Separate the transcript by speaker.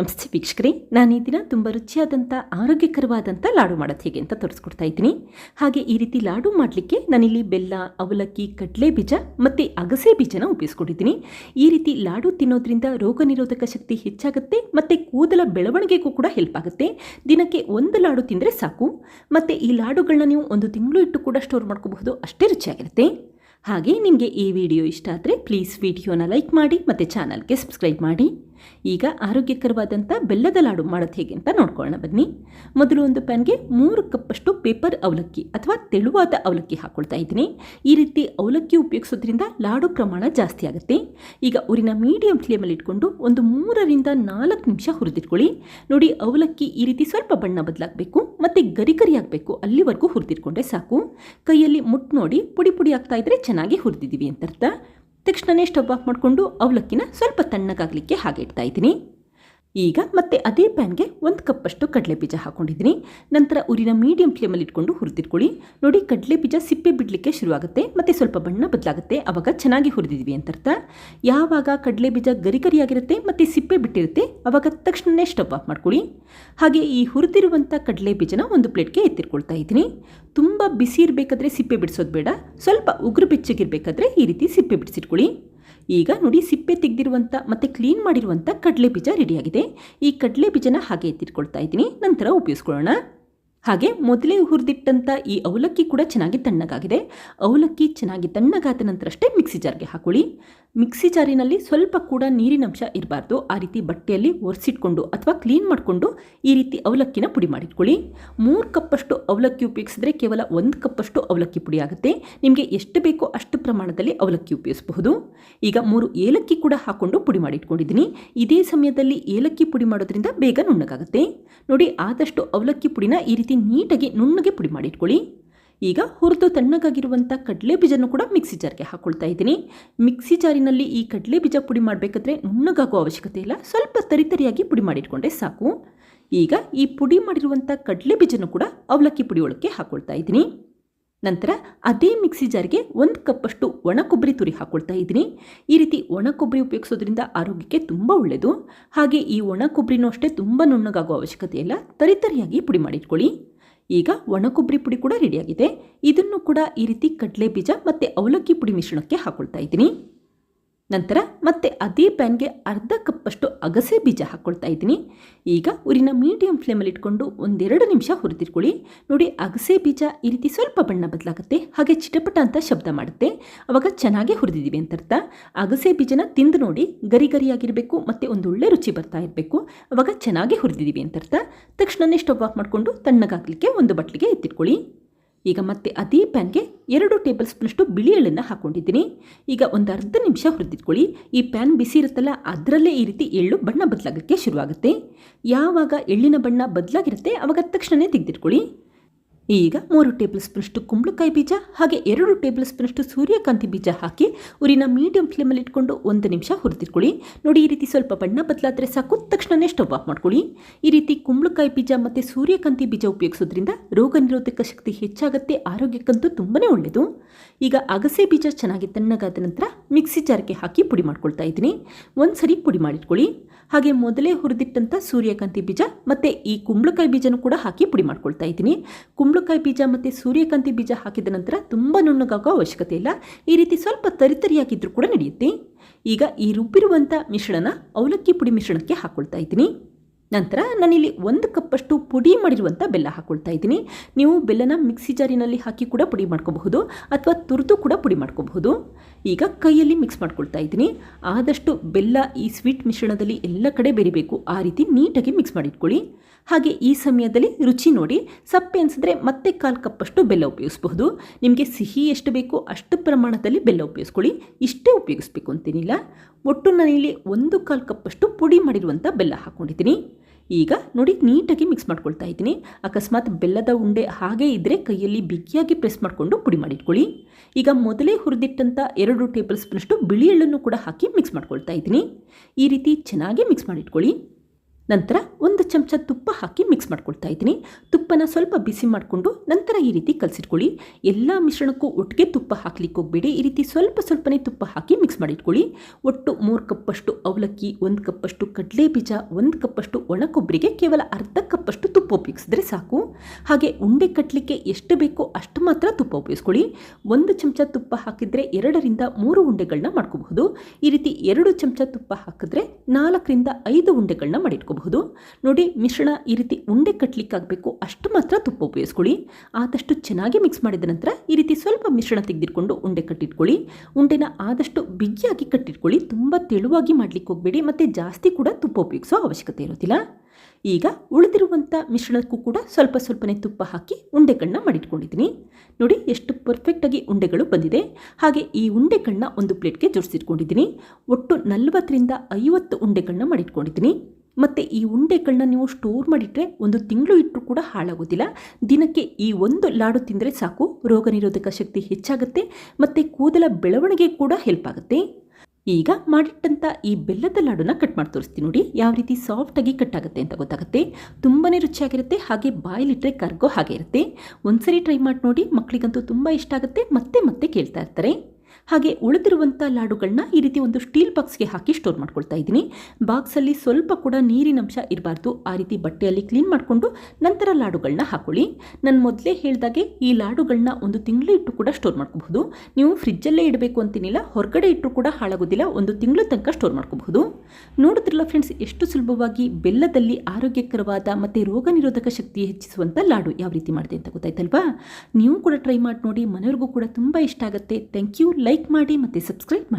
Speaker 1: ನಮಸ್ತೆ ವೀಕ್ಷಕರೇ, ನಾನು ಈ ದಿನ ತುಂಬ ರುಚಿಯಾದಂಥ, ಆರೋಗ್ಯಕರವಾದಂಥ ಲಾಡು ಮಾಡೋದು ಹೇಗೆ ಅಂತ ತೋರಿಸ್ಕೊಡ್ತಾ ಇದ್ದೀನಿ. ಹಾಗೆ ಈ ರೀತಿ ಲಾಡು ಮಾಡಲಿಕ್ಕೆ ನಾನಿಲ್ಲಿ ಬೆಲ್ಲ, ಅವಲಕ್ಕಿ ಕಡಲೆ ಬೀಜ ಮತ್ತು ಅಗಸೆ ಬೀಜನ ಉಪಯೋಗಿಸ್ಕೊಂಡಿದ್ದೀನಿ. ಈ ರೀತಿ ಲಾಡು ತಿನ್ನೋದ್ರಿಂದ ರೋಗ ನಿರೋಧಕ ಶಕ್ತಿ ಹೆಚ್ಚಾಗುತ್ತೆ ಮತ್ತು ಕೂದಲ ಬೆಳವಣಿಗೆಗೂ ಕೂಡ ಹೆಲ್ಪ್ ಆಗುತ್ತೆ. ದಿನಕ್ಕೆ ಒಂದು ಲಾಡು ತಿಂದರೆ ಸಾಕು. ಮತ್ತು ಈ ಲಾಡುಗಳನ್ನ ನೀವು ಒಂದು ತಿಂಗಳು ಇಟ್ಟು ಕೂಡ ಸ್ಟೋರ್ ಮಾಡ್ಕೋಬಹುದು, ಅಷ್ಟೇ ರುಚಿಯಾಗಿರುತ್ತೆ. ಹಾಗೆ ನಿಮಗೆ ಈ ವಿಡಿಯೋ ಇಷ್ಟ ಆದರೆ ಪ್ಲೀಸ್ ವಿಡಿಯೋನ ಲೈಕ್ ಮಾಡಿ ಮತ್ತು ಚಾನಲ್ಗೆ ಸಬ್ಸ್ಕ್ರೈಬ್ ಮಾಡಿ. ಈಗ ಆರೋಗ್ಯಕರವಾದಂಥ ಬೆಲ್ಲದ ಲಾಡು ಮಾಡೋದು ಹೇಗೆ ಅಂತ ನೋಡ್ಕೊಳ್ಳೋಣ ಬನ್ನಿ. ಮೊದಲು ಒಂದು ಪ್ಯಾನ್ಗೆ ಮೂರು ಕಪ್ಪಷ್ಟು ಪೇಪರ್ ಅವಲಕ್ಕಿ ಅಥವಾ ತೆಳುವಾದ ಅವಲಕ್ಕಿ ಹಾಕ್ಕೊಳ್ತಾ ಇದ್ದೀನಿ. ಈ ರೀತಿ ಅವಲಕ್ಕಿ ಉಪಯೋಗಿಸೋದ್ರಿಂದ ಲಾಡು ಪ್ರಮಾಣ ಜಾಸ್ತಿ ಆಗುತ್ತೆ. ಈಗ ಊರಿನ ಮೀಡಿಯಂ ಫ್ಲೇಮಲ್ಲಿ ಇಟ್ಕೊಂಡು ಒಂದು ಮೂರರಿಂದ ನಾಲ್ಕು ನಿಮಿಷ ಹುರಿದಿಟ್ಕೊಳ್ಳಿ. ನೋಡಿ, ಅವಲಕ್ಕಿ ಈ ರೀತಿ ಸ್ವಲ್ಪ ಬಣ್ಣ ಬದಲಾಗಬೇಕು ಮತ್ತು ಗರಿ ಗರಿ ಆಗಬೇಕು. ಅಲ್ಲಿವರೆಗೂ ಸಾಕು. ಕೈಯಲ್ಲಿ ಮುಟ್ಟು ನೋಡಿ ಪುಡಿ ಪುಡಿ ಆಗ್ತಾ ಇದ್ರೆ ಚೆನ್ನಾಗಿ ಹುರಿದಿದ್ದೀವಿ ಅಂತ ಅರ್ಥ ತಕ್ಷಣವೇ ಸ್ಟವ್ ಆಫ್ ಮಾಡಿಕೊಂಡು ಅವಲಕ್ಕಿನ ಸ್ವಲ್ಪ ತಣ್ಣಗಾಗಲಿಕ್ಕೆ ಹಾಗೆ ಇಡ್ತಾ ಇದ್ದೀನಿ. ಈಗ ಮತ್ತೆ ಅದೇ ಪ್ಯಾನ್ಗೆ ಒಂದು ಕಪ್ಪಷ್ಟು ಕಡಲೆ ಬೀಜ ಹಾಕೊಂಡಿದ್ದೀನಿ. ನಂತರ ಉರಿನ ಮೀಡಿಯಂ ಫ್ಲೇಮಲ್ಲಿ ಇಟ್ಕೊಂಡು ಹುರಿದಿಟ್ಕೊಳ್ಳಿ. ನೋಡಿ ಕಡಲೆ ಬೀಜ ಸಿಪ್ಪೆ ಬಿಡಲಿಕ್ಕೆ ಶುರುವಾಗುತ್ತೆ, ಮತ್ತು ಸ್ವಲ್ಪ ಬಣ್ಣ ಬದಲಾಗುತ್ತೆ. ಆವಾಗ ಚೆನ್ನಾಗಿ ಹುರಿದಿದ್ವಿ ಅಂತ ಅರ್ಥ. ಯಾವಾಗ ಕಡಲೆ ಬೀಜ ಗರಿ ಗರಿಯಾಗಿರುತ್ತೆ ಮತ್ತು ಸಿಪ್ಪೆ ಬಿಟ್ಟಿರುತ್ತೆ ಆವಾಗ ತಕ್ಷಣವೇ ಸ್ಟವ್ ಆಫ್ ಮಾಡ್ಕೊಳ್ಳಿ. ಹಾಗೆ ಈ ಹುರಿದಿರುವಂಥ ಕಡಲೆ ಬೀಜನ ಒಂದು ಪ್ಲೇಟ್ಗೆ ಎತ್ತಿಟ್ಕೊಳ್ತಾ ಇದ್ದೀನಿ. ತುಂಬ ಬಿಸಿ ಇರಬೇಕಾದ್ರೆ ಸಿಪ್ಪೆ ಬಿಡಿಸೋದು ಬೇಡ, ಸ್ವಲ್ಪ ಉಗುರು ಬೆಚ್ಚಗಿರಬೇಕಾದ್ರೆ ಈ ರೀತಿ ಸಿಪ್ಪೆ ಬಿಡಿಸಿಟ್ಕೊಳ್ಳಿ. ಈಗ ನೋಡಿ ಸಿಪ್ಪೆ ತೆಗೆದಿರುವಂಥ ಮತ್ತು ಕ್ಲೀನ್ ಮಾಡಿರುವಂಥ ಕಡಲೆ ಬೀಜ ರೆಡಿಯಾಗಿದೆ ಈ ಕಡಲೆ ಬೀಜನ ಹಾಗೆ ಎತ್ತಿಟ್ಕೊಳ್ತಾ ಇದ್ದೀನಿ. ನಂತರ ಉಪಯೋಗಿಸ್ಕೊಳ್ಳೋಣ. ಹಾಗೆ ಮೊದಲೇ ಹುರಿದಿಟ್ಟಂಥ ಈ ಅವಲಕ್ಕಿ ಕೂಡ ಚೆನ್ನಾಗಿ ತಣ್ಣಗಾಗಿದೆ. ಅವಲಕ್ಕಿ ಚೆನ್ನಾಗಿ ತಣ್ಣಗಾದ ನಂತರಷ್ಟೇ ಮಿಕ್ಸಿ ಜಾರ್ಗೆ ಹಾಕೊಳ್ಳಿ. ಮಿಕ್ಸಿ ಜಾರಿನಲ್ಲಿ ಸ್ವಲ್ಪ ಕೂಡ ನೀರಿನಂಶ ಇರಬಾರ್ದು. ಆ ರೀತಿ ಬಟ್ಟೆಯಲ್ಲಿ ಒರೆಸಿಟ್ಕೊಂಡು ಅಥವಾ ಕ್ಲೀನ್ ಮಾಡಿಕೊಂಡು ಈ ರೀತಿ ಅವಲಕ್ಕಿನ ಪುಡಿ ಮಾಡಿಟ್ಕೊಳ್ಳಿ. ಮೂರು ಕಪ್ಪಷ್ಟು ಅವಲಕ್ಕಿ ಉಪಯೋಗಿಸಿದ್ರೆ ಕೇವಲ ಒಂದು ಕಪ್ಪಷ್ಟು ಅವಲಕ್ಕಿ ಪುಡಿ ಆಗುತ್ತೆ. ನಿಮಗೆ ಎಷ್ಟು ಬೇಕೋ ಅಷ್ಟು ಪ್ರಮಾಣದಲ್ಲಿ ಅವಲಕ್ಕಿ ಉಪಯೋಗಿಸಬಹುದು. ಈಗ ಮೂರು ಏಲಕ್ಕಿ ಕೂಡ ಹಾಕ್ಕೊಂಡು ಪುಡಿ ಮಾಡಿಟ್ಕೊಂಡಿದ್ದೀನಿ. ಇದೇ ಸಮಯದಲ್ಲಿ ಏಲಕ್ಕಿ ಪುಡಿ ಮಾಡೋದ್ರಿಂದ ಬೇಗ ನುಣ್ಣಗಾಗುತ್ತೆ. ನೋಡಿ ಆದಷ್ಟು ಅವಲಕ್ಕಿ ಪುಡಿನ ಈ ರೀತಿ ನೀಟಾಗಿ ನುಣ್ಣಗೆ ಪುಡಿ ಮಾಡಿಟ್ಕೊಳ್ಳಿ ಈಗ ಹುರಿದು ತಣ್ಣಗಾಗಿರುವಂಥ ಕಡಲೆ ಬೀಜನೂ ಕೂಡ ಮಿಕ್ಸಿ ಜಾರ್ಗೆ ಹಾಕ್ಕೊಳ್ತಾ ಇದ್ದೀನಿ. ಮಿಕ್ಸಿ ಜಾರಿನಲ್ಲಿ ಈ ಕಡಲೆ ಬೀಜ ಪುಡಿ ಮಾಡಬೇಕಾದ್ರೆ ನುಣ್ಣಗಾಗೋ ಅವಶ್ಯಕತೆ ಇಲ್ಲ. ಸ್ವಲ್ಪ ತರಿತರಿಯಾಗಿ ಪುಡಿ ಮಾಡಿಟ್ಕೊಂಡೆ ಸಾಕು. ಈಗ ಈ ಪುಡಿ ಮಾಡಿರುವಂಥ ಕಡಲೆ ಬೀಜನೂ ಕೂಡ ಅವಲಕ್ಕಿ ಪುಡಿಯೊಳಕ್ಕೆ ಹಾಕ್ಕೊಳ್ತಾ ಇದ್ದೀನಿ. ನಂತರ ಅದೇ ಮಿಕ್ಸಿ ಜಾರ್ಗೆ ಒಂದು ಕಪ್ಪಷ್ಟು ಒಣ ಕೊಬ್ಬರಿ ತುರಿ ಹಾಕ್ಕೊಳ್ತಾ ಇದ್ದೀನಿ. ಈ ರೀತಿ ಒಣ ಕೊಬ್ಬರಿ ಉಪಯೋಗಿಸೋದ್ರಿಂದ ಆರೋಗ್ಯಕ್ಕೆ ತುಂಬ ಒಳ್ಳೆಯದು ಹಾಗೆ ಈ ಒಣ ಕೊಬ್ಬರಿನೂ ಅಷ್ಟೇ ತುಂಬ ನುಣ್ಣಗಾಗುವ ಅವಶ್ಯಕತೆ ಇಲ್ಲ. ತರಿತರಿಯಾಗಿ ಪುಡಿ ಮಾಡಿಟ್ಕೊಳ್ಳಿ. ಈಗ ಒಣ ಕೊಬ್ಬರಿ ಪುಡಿ ಕೂಡ ರೆಡಿಯಾಗಿದೆ. ಇದನ್ನು ಕೂಡ ಈ ರೀತಿ ಕಡಲೆ ಬೀಜ ಮತ್ತು ಅವಲಕ್ಕಿ ಪುಡಿ ಮಿಶ್ರಣಕ್ಕೆ ಹಾಕ್ಕೊಳ್ತಾ ಇದ್ದೀನಿ. ನಂತರ ಮತ್ತೆ ಅದೇ ಪ್ಯಾನ್ಗೆ ಅರ್ಧ ಕಪ್ಪಷ್ಟು ಅಗಸೆ ಬೀಜ ಹಾಕ್ಕೊಳ್ತಾ ಇದ್ದೀನಿ. ಈಗ ಊರಿನ ಮೀಡಿಯಂ ಫ್ಲೇಮಲ್ಲಿ ಇಟ್ಕೊಂಡು ಒಂದೆರಡು ನಿಮಿಷ ಹುರಿದಿಟ್ಕೊಳ್ಳಿ. ನೋಡಿ ಅಗಸೆ ಬೀಜ ಈ ರೀತಿ ಸ್ವಲ್ಪ ಬಣ್ಣ ಬದಲಾಗುತ್ತೆ, ಹಾಗೆ ಚಿಟಪಟ ಅಂತ ಶಬ್ದ ಮಾಡುತ್ತೆ. ಅವಾಗ ಚೆನ್ನಾಗಿ ಹುರಿದಿದ್ದೀವಿ ಅಂತ ಅರ್ಥ ಅಗಸೆ ಬೀಜನ ತಿಂದು ನೋಡಿ ಗರಿ ಗರಿಯಾಗಿರಬೇಕು, ಮತ್ತು ಒಂದು ಒಳ್ಳೆ ರುಚಿ ಬರ್ತಾ ಇರಬೇಕು. ಅವಾಗ ಚೆನ್ನಾಗಿ ಹುರಿದಿದ್ದೀವಿ ಅಂತ ಅರ್ಥ ತಕ್ಷಣವೇ ಸ್ಟವ್ ಆಫ್ ಮಾಡಿಕೊಂಡು ತಣ್ಣಗಾಗಲಿಕ್ಕೆ ಒಂದು ಬಟ್ಲಿಗೆ ಎತ್ತಿಟ್ಕೊಳ್ಳಿ. ಈಗ ಮತ್ತೆ ಅದೇ ಪ್ಯಾನ್ಗೆ ಎರಡು ಟೇಬಲ್ ಸ್ಪೂನಷ್ಟು ಬಿಳಿ ಎಳ್ಳನ್ನು ಹಾಕ್ಕೊಂಡಿದ್ದೀನಿ ಈಗ ಒಂದು ಅರ್ಧ ನಿಮಿಷ ಹುರಿದಿಟ್ಕೊಳ್ಳಿ. ಈ ಪ್ಯಾನ್ ಬಿಸಿ ಇರುತ್ತಲ್ಲ, ಅದರಲ್ಲೇ ಈ ರೀತಿ ಎಳ್ಳು ಬಣ್ಣ ಬದಲಾಗೋಕ್ಕೆ ಶುರುವಾಗುತ್ತೆ. ಯಾವಾಗ ಎಳ್ಳಿನ ಬಣ್ಣ ಬದಲಾಗಿರುತ್ತೆ, ಅವಾಗ ತಕ್ಷಣವೇ ತೆಗೆದಿಟ್ಕೊಳ್ಳಿ. ಈಗ ಮೂರು ಟೇಬಲ್ ಸ್ಪೂನಷ್ಟು ಕುಂಬಳಕಾಯಿ ಬೀಜ ಹಾಗೆ ಎರಡು ಟೇಬಲ್ ಸ್ಪೂನಷ್ಟು ಸೂರ್ಯಕಾಂತಿ ಬೀಜ ಹಾಕಿ ಉರಿನ ಮೀಡಿಯಂ ಫ್ಲೇಮಲ್ಲಿ ಇಟ್ಕೊಂಡು ಒಂದು ನಿಮಿಷ ಹುರಿದಿಟ್ಕೊಳ್ಳಿ. ನೋಡಿ ಈ ರೀತಿ ಸ್ವಲ್ಪ ಬಣ್ಣ ಬದಲಾದರೆ ಸಾಕು. ತಕ್ಷಣವೇ ಸ್ಟವ್ ಆಫ್ ಮಾಡ್ಕೊಳ್ಳಿ. ಈ ರೀತಿ ಕುಂಬಳಕಾಯಿ ಬೀಜ ಮತ್ತು ಸೂರ್ಯಕಾಂತಿ ಬೀಜ ಉಪಯೋಗಿಸೋದ್ರಿಂದ ರೋಗ ನಿರೋಧಕ ಶಕ್ತಿ ಹೆಚ್ಚಾಗುತ್ತೆ. ಆರೋಗ್ಯಕ್ಕಂತೂ ತುಂಬಾ ಒಳ್ಳೆಯದು ಈಗ ಅಗಸೆ ಬೀಜ ಚೆನ್ನಾಗಿ ತಣ್ಣಗಾದ ನಂತರ ಮಿಕ್ಸಿ ಜಾರ್ಗೆ ಹಾಕಿ ಪುಡಿ ಮಾಡ್ಕೊಳ್ತಾ ಇದ್ದೀನಿ. ಒಂದು ಸರಿ ಪುಡಿ ಮಾಡಿಟ್ಕೊಳ್ಳಿ. ಹಾಗೆ ಮೊದಲೇ ಹುರಿದಿಟ್ಟಂಥ ಸೂರ್ಯಕಾಂತಿ ಬೀಜ ಮತ್ತು ಈ ಕುಂಬಳಕಾಯಿ ಬೀಜನೂ ಕೂಡ ಹಾಕಿ ಪುಡಿ ಮಾಡ್ಕೊಳ್ತಾ ಇದ್ದೀನಿ. ಕುಂಬಳಕಾಯಿ ಬೀಜ ಮತ್ತು ಸೂರ್ಯಕಾಂತಿ ಬೀಜ ಹಾಕಿದ ನಂತರ ತುಂಬ ನುಣ್ಣಗಾಗೋ ಅವಶ್ಯಕತೆ ಇಲ್ಲ. ಈ ರೀತಿ ಸ್ವಲ್ಪ ತರಿತರಿಯಾಗಿದ್ದರೂ ಕೂಡ ನಡೆಯುತ್ತೆ. ಈಗ ಈ ರುಬ್ಬಿರುವಂಥ ಮಿಶ್ರಣ ಅವಲಕ್ಕಿ ಪುಡಿ ಮಿಶ್ರಣಕ್ಕೆ ಹಾಕ್ಕೊಳ್ತಾ ಇದ್ದೀನಿ. ನಂತರ ನಾನಿಲ್ಲಿ ಒಂದು ಕಪ್ಪಷ್ಟು ಪುಡಿ ಮಾಡಿರುವಂಥ ಬೆಲ್ಲ ಹಾಕ್ಕೊಳ್ತಾ ಇದ್ದೀನಿ. ನೀವು ಬೆಲ್ಲನ ಮಿಕ್ಸಿ ಜಾರಿನಲ್ಲಿ ಹಾಕಿ ಕೂಡ ಪುಡಿ ಮಾಡ್ಕೋಬಹುದು ಅಥವಾ ತುರಿದು ಕೂಡ ಪುಡಿ ಮಾಡ್ಕೋಬಹುದು. ಈಗ ಕೈಯಲ್ಲಿ ಮಿಕ್ಸ್ ಮಾಡ್ಕೊಳ್ತಾ ಇದ್ದೀನಿ. ಆದಷ್ಟು ಬೆಲ್ಲ ಈ ಸ್ವೀಟ್ ಮಿಶ್ರಣದಲ್ಲಿ ಎಲ್ಲ ಕಡೆ ಬೆರಿಬೇಕು. ಆ ರೀತಿ ನೀಟಾಗಿ ಮಿಕ್ಸ್ ಮಾಡಿಟ್ಕೊಳ್ಳಿ. ಹಾಗೆ ಈ ಸಮಯದಲ್ಲಿ ರುಚಿ ನೋಡಿ. ಸಪ್ಪೆ ಅನಿಸಿದ್ರೆ ಮತ್ತೆ ಕಾಲು ಕಪ್ಪಷ್ಟು ಬೆಲ್ಲ ಉಪಯೋಗಿಸಬಹುದು. ನಿಮಗೆ ಸಿಹಿ ಎಷ್ಟು ಬೇಕೋ ಅಷ್ಟು ಪ್ರಮಾಣದಲ್ಲಿ ಬೆಲ್ಲ ಉಪಯೋಗಿಸ್ಕೊಳ್ಳಿ. ಇಷ್ಟೇ ಉಪಯೋಗಿಸ್ಬೇಕು ಅಂತೇನಿಲ್ಲ. ಒಟ್ಟು ನಾನಿಲ್ಲಿ ಒಂದು ಕಾಲು ಕಪ್ಪಷ್ಟು ಪುಡಿ ಮಾಡಿರುವಂಥ ಬೆಲ್ಲ ಹಾಕ್ಕೊಂಡಿದ್ದೀನಿ ಈಗ ನೋಡಿ ನೀಟಾಗಿ ಮಿಕ್ಸ್ ಮಾಡ್ಕೊಳ್ತಾ ಇದ್ದೀನಿ. ಅಕಸ್ಮಾತ್ ಬೆಲ್ಲದ ಉಂಡೆ ಹಾಗೆ ಇದ್ದರೆ ಕೈಯಲ್ಲಿ ಬಿಗಿಯಾಗಿ ಪ್ರೆಸ್ ಮಾಡಿಕೊಂಡು ಪುಡಿ ಮಾಡಿಟ್ಕೊಳ್ಳಿ. ಈಗ ಮೊದಲೇ ಹುರಿದಿಟ್ಟಂಥ ಎರಡು ಟೇಬಲ್ ಸ್ಪೂನಷ್ಟು ಬಿಳಿ ಎಳ್ಳನ್ನು ಕೂಡ ಹಾಕಿ ಮಿಕ್ಸ್ ಮಾಡ್ಕೊಳ್ತಾ ಇದ್ದೀನಿ. ಈ ರೀತಿ ಚೆನ್ನಾಗಿ ಮಿಕ್ಸ್ ಮಾಡಿಟ್ಕೊಳ್ಳಿ. ನಂತರ ಒಂದು ಚಮಚ ತುಪ್ಪ ಹಾಕಿ ಮಿಕ್ಸ್ ಮಾಡ್ಕೊಳ್ತಾ ಇದ್ದೀನಿ. ತುಪ್ಪನ ಸ್ವಲ್ಪ ಬಿಸಿ ಮಾಡಿಕೊಂಡು ನಂತರ ಈ ರೀತಿ ಕಲಸಿಟ್ಕೊಳ್ಳಿ. ಎಲ್ಲ ಮಿಶ್ರಣಕ್ಕೂ ಒಟ್ಟಿಗೆ ತುಪ್ಪ ಹಾಕ್ಲಿಕ್ಕೆ ಹೋಗಬೇಡಿ. ಈ ರೀತಿ ಸ್ವಲ್ಪ ಸ್ವಲ್ಪನೇ ತುಪ್ಪ ಹಾಕಿ ಮಿಕ್ಸ್ ಮಾಡಿಟ್ಕೊಳ್ಳಿ. ಒಟ್ಟು ಮೂರು ಕಪ್ಪಷ್ಟು ಅವಲಕ್ಕಿ, ಒಂದು ಕಪ್ಪಷ್ಟು ಕಡಲೆ ಬೀಜ ಒಂದು ಕಪ್ಪಷ್ಟು ಒಣ ಕೊಬ್ಬರಿಗೆ ಕೇವಲ ಅರ್ಧ ಕಪ್ಪಷ್ಟು ತುಪ್ಪ ಉಪಯೋಗಿಸಿದ್ರೆ ಸಾಕು. ಹಾಗೆ ಉಂಡೆ ಕಟ್ಟಲಿಕ್ಕೆ ಎಷ್ಟು ಬೇಕೋ ಅಷ್ಟು ಮಾತ್ರ ತುಪ್ಪ ಉಪಯೋಗಿಸ್ಕೊಳ್ಳಿ. ಒಂದು ಚಮಚ ತುಪ್ಪ ಹಾಕಿದರೆ ಎರಡರಿಂದ ಮೂರು ಉಂಡೆಗಳನ್ನ ಮಾಡ್ಕೋಬಹುದು. ಈ ರೀತಿ ಎರಡು ಚಮಚ ತುಪ್ಪ ಹಾಕಿದ್ರೆ ನಾಲ್ಕರಿಂದ ಐದು ಉಂಡೆಗಳನ್ನ ಮಾಡಿಟ್ಕೋಬಹುದು. ನೋಡಿ, ಮಿಶ್ರಣ ಈ ರೀತಿ ಉಂಡೆ ಕಟ್ಟಲಿಕ್ಕಾಗಬೇಕು ಅಷ್ಟು ಮಾತ್ರ ತುಪ್ಪ ಉಪಯೋಗಿಸ್ಕೊಳ್ಳಿ. ಆದಷ್ಟು ಚೆನ್ನಾಗಿ ಮಿಕ್ಸ್ ಮಾಡಿದ ನಂತರ ಈ ರೀತಿ ಸ್ವಲ್ಪ ಮಿಶ್ರಣ ತೆಗೆದಿಟ್ಕೊಂಡು ಉಂಡೆ ಕಟ್ಟಿಟ್ಕೊಳ್ಳಿ. ಉಂಡೆನ ಆದಷ್ಟು ಬಿಗಿಯಾಗಿ ಕಟ್ಟಿಟ್ಕೊಳ್ಳಿ. ತುಂಬ ತೆಳುವಾಗಿ ಮಾಡಲಿಕ್ಕೆ ಹೋಗಬೇಡಿ. ಮತ್ತು ಜಾಸ್ತಿ ಕೂಡ ತುಪ್ಪ ಉಪಯೋಗಿಸೋ ಅವಶ್ಯಕತೆ ಇರೋದಿಲ್ಲ. ಈಗ ಉಳಿದಿರುವಂಥ ಮಿಶ್ರಣಕ್ಕೂ ಕೂಡ ಸ್ವಲ್ಪ ಸ್ವಲ್ಪನೇ ತುಪ್ಪ ಹಾಕಿ ಉಂಡೆಗಳನ್ನ ಮಾಡಿಟ್ಕೊಂಡಿದ್ದೀನಿ. ನೋಡಿ, ಎಷ್ಟು ಪರ್ಫೆಕ್ಟಾಗಿ ಉಂಡೆಗಳು ಬಂದಿದೆ. ಹಾಗೆ ಈ ಉಂಡೆಗಳನ್ನ ಒಂದು ಪ್ಲೇಟ್ಗೆ ಜೋಡಿಸಿಟ್ಕೊಂಡಿದ್ದೀನಿ. ಒಟ್ಟು ನಲವತ್ತರಿಂದ ಐವತ್ತು ಉಂಡೆಗಳನ್ನ ಮಾಡಿಟ್ಕೊಂಡಿದ್ದೀನಿ. ಮತ್ತು ಈ ಉಂಡೆಗಳನ್ನ ನೀವು ಸ್ಟೋರ್ ಮಾಡಿಟ್ಟರೆ ಒಂದು ತಿಂಗಳು ಇಟ್ಟರೂ ಕೂಡ ಹಾಳಾಗೋದಿಲ್ಲ. ದಿನಕ್ಕೆ ಈ ಒಂದು ಲಾಡು ತಿಂದರೆ ಸಾಕು. ರೋಗ ನಿರೋಧಕ ಶಕ್ತಿ ಹೆಚ್ಚಾಗುತ್ತೆ ಮತ್ತು ಕೂದಲ ಬೆಳವಣಿಗೆ ಕೂಡ ಹೆಲ್ಪ್ ಆಗುತ್ತೆ. ಈಗ ಮಾಡಿಟ್ಟಂಥ ಈ ಬೆಲ್ಲದ ಲಾಡುನ ಕಟ್ ಮಾಡಿ ತೋರಿಸ್ತೀನಿ ನೋಡಿ. ಯಾವ ರೀತಿ ಸಾಫ್ಟಾಗಿ ಕಟ್ ಆಗುತ್ತೆ ಅಂತ ಗೊತ್ತಾಗುತ್ತೆ. ತುಂಬಾ ರುಚಿಯಾಗಿರುತ್ತೆ. ಹಾಗೆ ಬಾಯಿಲಿಟ್ಟರೆ ಕರ್ಗೋ ಹಾಗೆ ಇರುತ್ತೆ. ಒಂದ್ಸರಿ ಟ್ರೈ ಮಾಡಿ ನೋಡಿ. ಮಕ್ಕಳಿಗಂತೂ ತುಂಬ ಇಷ್ಟ ಆಗುತ್ತೆ. ಮತ್ತೆ ಮತ್ತೆ ಕೇಳ್ತಾ ಇರ್ತಾರೆ. ಹಾಗೆ ಉಳಿದಿರುವಂಥ ಲಾಡುಗಳನ್ನ ಈ ರೀತಿ ಒಂದು ಸ್ಟೀಲ್ ಬಾಕ್ಸ್ಗೆ ಹಾಕಿ ಸ್ಟೋರ್ ಮಾಡ್ಕೊಳ್ತಾ ಇದ್ದೀನಿ. ಬಾಕ್ಸಲ್ಲಿ ಸ್ವಲ್ಪ ಕೂಡ ನೀರಿನಂಶ ಇರಬಾರ್ದು. ಆ ರೀತಿ ಬಟ್ಟೆಯಲ್ಲಿ ಕ್ಲೀನ್ ಮಾಡಿಕೊಂಡು ನಂತರ ಲಾಡುಗಳನ್ನ ಹಾಕೊಳ್ಳಿ. ನಾನು ಮೊದಲೇ ಹೇಳಿದಾಗೆ ಈ ಲಾಡುಗಳನ್ನ ಒಂದು ತಿಂಗಳು ಇಟ್ಟು ಕೂಡ ಸ್ಟೋರ್ ಮಾಡ್ಕೋಬಹುದು. ನೀವು ಫ್ರಿಜ್ಜಲ್ಲೇ ಇಡಬೇಕು ಅಂತೀನಿಲ್ಲ, ಹೊರಗಡೆ ಇಟ್ಟು ಕೂಡ ಹಾಳಾಗೋದಿಲ್ಲ, ಒಂದು ತಿಂಗಳು ತನಕ ಸ್ಟೋರ್ ಮಾಡ್ಕೋಬಹುದು. ನೋಡಿದ್ರಲ್ಲ ಫ್ರೆಂಡ್ಸ್ ಎಷ್ಟು ಸುಲಭವಾಗಿ ಬೆಲ್ಲದಲ್ಲಿ ಆರೋಗ್ಯಕರವಾದ ಮತ್ತು ರೋಗ ನಿರೋಧಕ ಶಕ್ತಿ ಹೆಚ್ಚಿಸುವಂಥ ಲಾಡು ಯಾವ ರೀತಿ ಮಾಡಿದೆ ಅಂತ ಗೊತ್ತಾಯ್ತಲ್ವಾ? ನೀವು ಕೂಡ ಟ್ರೈ ಮಾಡಿ ನೋಡಿ, ಮನೆಯವ್ರಿಗೂ ಕೂಡ ತುಂಬ ಇಷ್ಟ ಆಗುತ್ತೆ. ಥ್ಯಾಂಕ್ ಯು ಲೈಕ್ ಮಾಡಿ ಮತ್ತು ಸಬ್ಸ್ಕ್ರೈಬ್ ಮಾಡಿ.